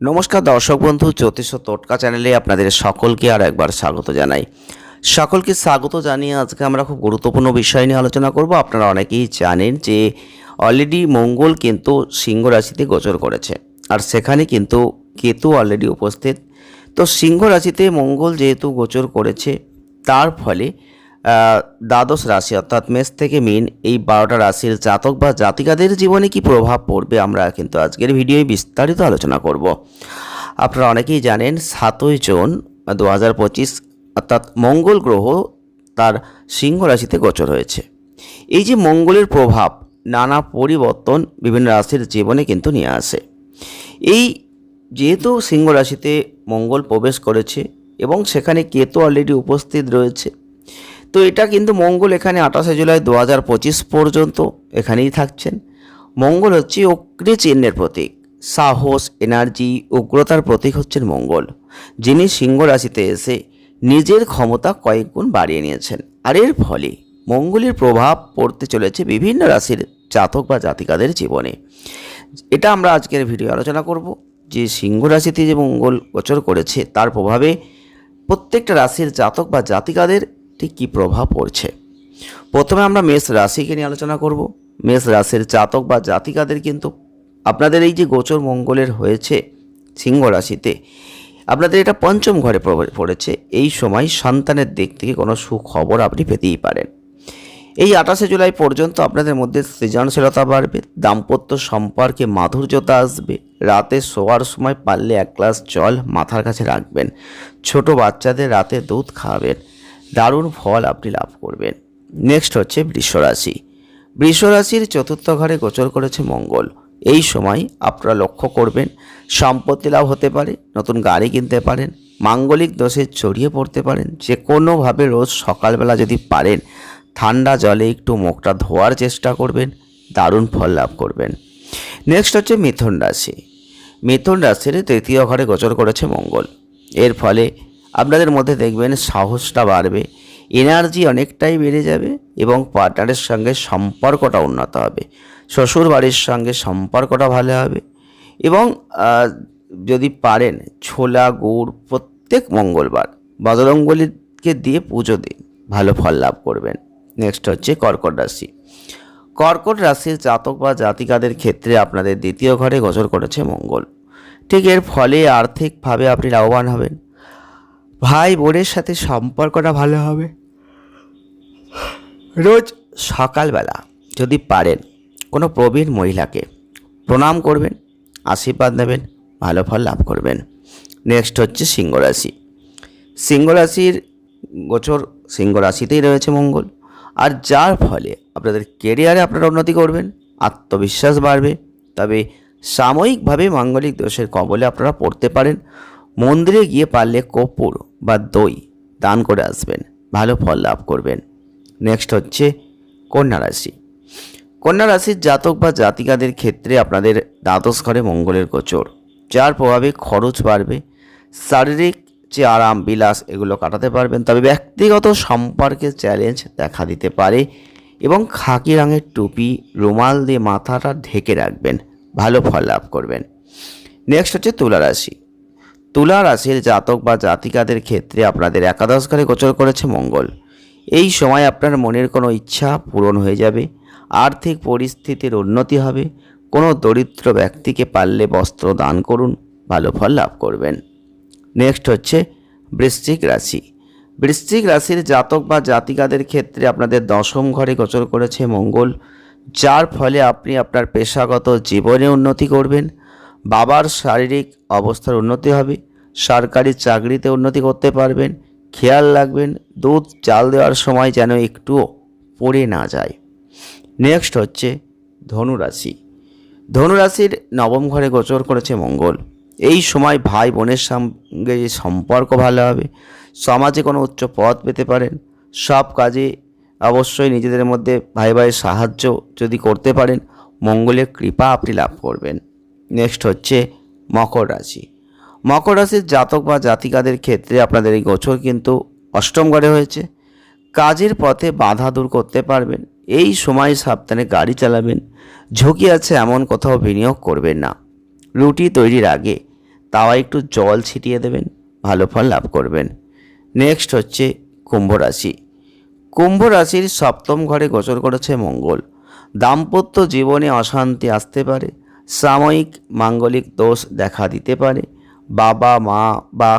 নমস্কার দর্শক বন্ধু, জ্যোতিষ ও টোটকা চ্যানেলে আপনাদের সকলকে আর একবার স্বাগত জানাই। সকলকে স্বাগত জানিয়ে আজকে আমরা খুব গুরুত্বপূর্ণ বিষয় নিয়ে আলোচনা করব। আপনারা অনেকেই জানেন যে অলরেডি মঙ্গল কিন্তু সিংহ রাশিতে গোচর করেছে আর সেখানে কিন্তু কেতু অলরেডি উপস্থিত। তো সিংহ রাশিতে মঙ্গল যেহেতু গোচর করেছে, তার ফলে দ্বাদশ রাশি অর্থাৎ মেষ থেকে মিন, এই বারোটা রাশির জাতক বা জাতিকাদের জীবনে কি প্রভাব পড়বে আমরা কিন্তু আজকের ভিডিওয় বিস্তারিত আলোচনা করব। আপনারা অনেকেই জানেন, সাতই জুন দু হাজার পঁচিশ, অর্থাৎ মঙ্গল গ্রহ তার সিংহ রাশিতে গোচর হয়েছে। এই যে মঙ্গলের প্রভাব, নানা পরিবর্তন বিভিন্ন রাশির জীবনে কিন্তু নিয়ে আসে। এই যেহেতু সিংহ রাশিতে মঙ্গল প্রবেশ করেছে এবং সেখানে কেতু অলরেডি উপস্থিত রয়েছে তো এটা কিন্তু মঙ্গল এখানে আঠাশে জুলাই দু হাজার পঁচিশ পর্যন্ত এখানেই থাকছেন। মঙ্গল হচ্ছে অগ্নি চিহ্নের প্রতীক। সাহস এনার্জি উগ্রতার প্রতীক হচ্ছেন মঙ্গল, যিনি সিংহ রাশিতে এসে নিজের ক্ষমতা কয়েক গুণ বাড়িয়ে নিয়েছেন। আর এর ফলে মঙ্গলের প্রভাব পড়তে চলেছে বিভিন্ন রাশির জাতক বা জাতিকাদের জীবনে। এটা আমরা আজকের ভিডিও আলোচনা করব, যে সিংহ রাশিতে যে মঙ্গল গোচর করেছে, তার প্রভাবে প্রত্যেকটা রাশির জাতক বা জাতিকাদের ঠিক কী প্রভাব পড়ছে? প্রথমে আমরা মেষ রাশিকে নিয়ে আলোচনা করব। মেষ রাশির জাতক বা জাতিকাদের কিন্তু আপনাদের এই যে গোচর মঙ্গলের হয়েছে সিংহ রাশিতে, আপনাদের এটা পঞ্চম ঘরে পড়েছে। এই সময় সন্তানের দিক থেকে কোনো সুখবর আপনি পেতেই পারেন। এই আঠাশে জুলাই পর্যন্ত আপনাদের মধ্যে সৃজনশীলতা বাড়বে, দাম্পত্য সম্পর্কে মাধুর্যতা আসবে, রাতে শোয়ার সময় পারলে এক গ্লাস জল মাথার কাছে রাখবেন, ছোট বাচ্চাদের রাতে দুধ খাওয়াবেন দারুণ ফল আপনি লাভ করবেন। নেক্সট হচ্ছে বৃষরাশি। বৃষরাশির চতুর্থ ঘরে গোচর করেছে মঙ্গল। এই সময় আপনারা লক্ষ্য করবেন, সম্পত্তি লাভ হতে পারে, নতুন গাড়ি কিনতে পারেন, মাঙ্গলিক দোষে ছড়িয়ে পড়তে পারেন, যে কোনোভাবে রোজ সকালবেলা যদি পারেন, ঠান্ডা জলে একটু মুখটা ধোয়ার চেষ্টা করবেন, দারুণ ফল লাভ করবেন। নেক্সট হচ্ছে মিথুন রাশি। মিথুন রাশির তৃতীয় ঘরে গোচর করেছে মঙ্গল। এর ফলে আপনাদের মধ্যে দেখবেন সাহসটা বাড়বে এনার্জি অনেকটাই বেড়ে যাবে এবং পার্টনারের সঙ্গে সম্পর্কটা উন্নত হবে শ্বশুর বাড়ির সঙ্গে সম্পর্কটা ভালো হবে এবং যদি পারেন ছোলা, গুড় প্রত্যেক মঙ্গলবার বজরঙ্গলিকে দিয়ে পুজো দিন, ভালো ফল লাভ করবেন। নেক্সট হচ্ছে কর্কট রাশি। কর্কট রাশির জাতক বা জাতিকাদের ক্ষেত্রে আপনাদের দ্বিতীয় ঘরে গোচর করেছে মঙ্গল। ঠিক এর ফলে আর্থিকভাবে আপনি লাভবান হবেন। ভাই, বোনের সাথে সম্পর্কটা ভালো হবে? রোজ সকালবেলা যদি পারেন, কোনো প্রবীণ মহিলাকে প্রণাম করবেন, আশীর্বাদ নেবেন, ভালো ফল লাভ করবেন। নেক্সট হচ্ছে সিংহ রাশি সিংহ রাশির গোচর সিংহ রাশিতেই রয়েছে মঙ্গল। আর যার ফলে আপনাদের কেরিয়ারে আপনারা উন্নতি করবেন, আত্মবিশ্বাস বাড়বে। তবে সাময়িকভাবে মাঙ্গলিক দোষের কবলে আপনারা পড়তে পারেন। মন্দিরে গিয়ে পারলে কর্পূর বা দই দান করে আসবেন, ভালো ফল লাভ করবেন। নেক্সট হচ্ছে কন্যা রাশি। কন্যা রাশির জাতক বা জাতিকাদের ক্ষেত্রে আপনাদের দ্বাদশ ঘরে মঙ্গলের গোচর। যার প্রভাবে খরচ বাড়বে, শারীরিক যে আরাম, বিলাস এগুলো কাটাতে পারবেন। তবে ব্যক্তিগত সম্পর্কে চ্যালেঞ্জ দেখা দিতে পারে এবং খাকি রঙের টুপি, রুমাল দিয়ে মাথাটা ঢেকে রাখবেন, ভালো ফল লাভ করবেন। নেক্সট হচ্ছে তুলা রাশি। তুলা রাশির জাতক বা জাতিকাদের ক্ষেত্রে আপনাদের একাদশ ঘরে গোচর করেছে মঙ্গল। এই সময় আপনার মনের কোনো ইচ্ছা পূরণ হয়ে যাবে, আর্থিক পরিস্থিতির উন্নতি হবে, কোনো দরিদ্র ব্যক্তিকে পারলে বস্ত্র দান করুন, ভালো ফল লাভ করবেন। নেক্সট হচ্ছে বৃশ্চিক রাশি। বৃশ্চিক রাশির জাতক বা জাতিকাদের ক্ষেত্রে আপনাদের দশম ঘরে গোচর করেছে মঙ্গল, যার ফলে আপনি আপনার পেশাগত জীবনে উন্নতি করবেন বাবার শারীরিক অবস্থার উন্নতি হবে, সরকারি চাকরিতে উন্নতি করতে পারবেন, খেয়াল রাখবেন, দুধ চাল দেওয়ার সময় যেন একটুও পড়ে না যায়। নেক্সট হচ্ছে ধনুরাশি। ধনুরাশির নবম ঘরে গোচর করেছে মঙ্গল। এই সময় ভাই বোনের সঙ্গে যে সম্পর্ক ভালো হবে, সমাজে কোনো উচ্চ পদ পেতে পারেন, সব কাজে অবশ্যই নিজেদের মধ্যে ভাই ভাইয়ের সাহায্য যদি করতে পারেন, মঙ্গলের কৃপা আপনি লাভ করবেন। নেক্সট হচ্ছে মকর রাশি। মকর রাশির জাতক বা জাতিকাদের ক্ষেত্রে আপনাদের এই গোচর কিন্তু অষ্টম ঘরে হয়েছে। কাজের পথে বাধা দূর করতে পারবেন, এই সময় সাবধানে গাড়ি চালাবেন, ঝুঁকি আছে এমন কোথাও বিনিয়োগ করবেন না। রুটি তৈরির আগে তাও একটু জল ছিটিয়ে দেবেন, ভালো ফল লাভ করবেন। নেক্সট হচ্ছে কুম্ভ রাশি। কুম্ভ রাশির সপ্তম ঘরে গোচর করেছে মঙ্গল। দাম্পত্য জীবনে অশান্তি আসতে পারে সাময়িক মাঙ্গলিক দোষ দেখা দিতে পারে। বাবা, মা বা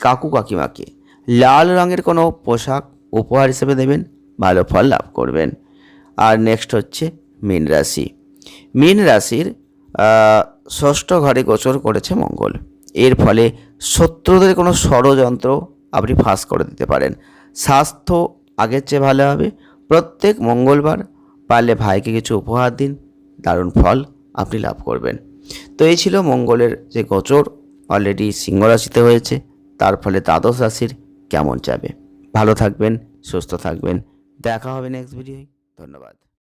কাকু কাকিমাকে লাল রঙের কোনো পোশাক উপহার হিসেবে দেবেন, ভালো ফল লাভ করবেন। আর নেক্সট হচ্ছে মীন রাশি। মীন রাশির ষষ্ঠ ঘরে গোচর করেছে মঙ্গল। এর ফলে শত্রুদের কোনো ষড়যন্ত্র আপনি ফাঁস করে দিতে পারেন। স্বাস্থ্য আগের চেয়ে ভালো হবে। প্রত্যেক মঙ্গলবার পারলে ভাইকে কিছু উপহার দিন, দারুণ ফল আপনি লাভ করবেন। তো এই ছিল মঙ্গলের যে গোচর অলরেডি সিংহ রাশিতে হয়েছে, তার ফলে দ্বাদশ রাশির কেমন যাবে? ভালো থাকবেন, সুস্থ থাকবেন। দেখা হবে নেক্সট ভিডিওয় ধন্যবাদ।